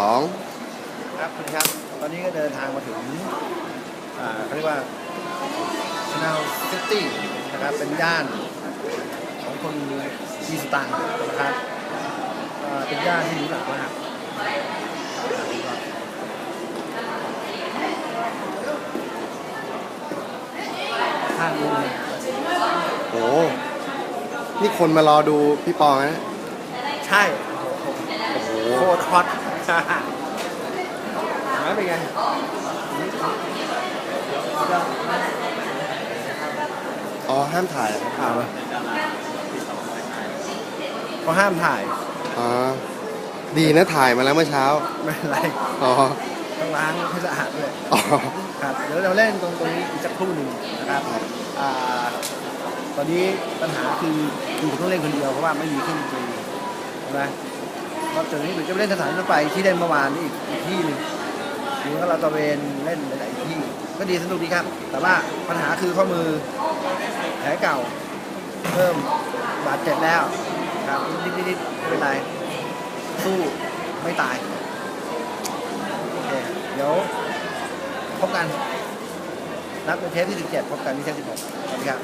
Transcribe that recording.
สองครับคุณครับ ตอนนี้ก็เดินทางมาถึงอ่าเขาเรียกว่า Canal City นะครับ เป็นย่านของคนมีสตางค์นะครับอ่าเป็นย่านที่หรูหรามากข้างนู้นเลยโอ้นี่คนมารอดูพี่ปองนะ ใช่ โอ้โห โคตรฮอตเห็น ไหมเป็นไงอ๋อห้ามถ่ายเหรอครับข่าวเขาห้ามถ่ายอ๋อดีนะถ่ายมาแล้วเมื่อเช้าไม่เป็นไรอ๋อต้องล้างให้สะอาดด้วยอ๋อครับเดี๋ยวเราเล่นตรงตรงนี้อีกสักครู่หนึ่งนะครับอ่าตอนนี้ปัญหาคืออยู่ต้องเล่นคนเดียวเพราะว่าไม่มีเครื่องดนตรีใช่ไหม เราะจากนี้เดี๋ยวจะไปเล่นสถานีรถไฟที่เล่นเมื่อวานนี่อีกอีกที่หนึ่งหรือว่าเราตะเวนเล่นหลายๆที่ ก็ดีสนุกดีครับ แต่ว่าปัญหาคือข้อมือแผลเก่า เพิ่มบาดเจ็บแล้วครับนิดๆๆไม่เป็นไรสู้ไม่ตายโอเคเดี๋ยวพบกันนัดเป็นเทปที่ 17 พบกันที่เทป16สวัสดีครับ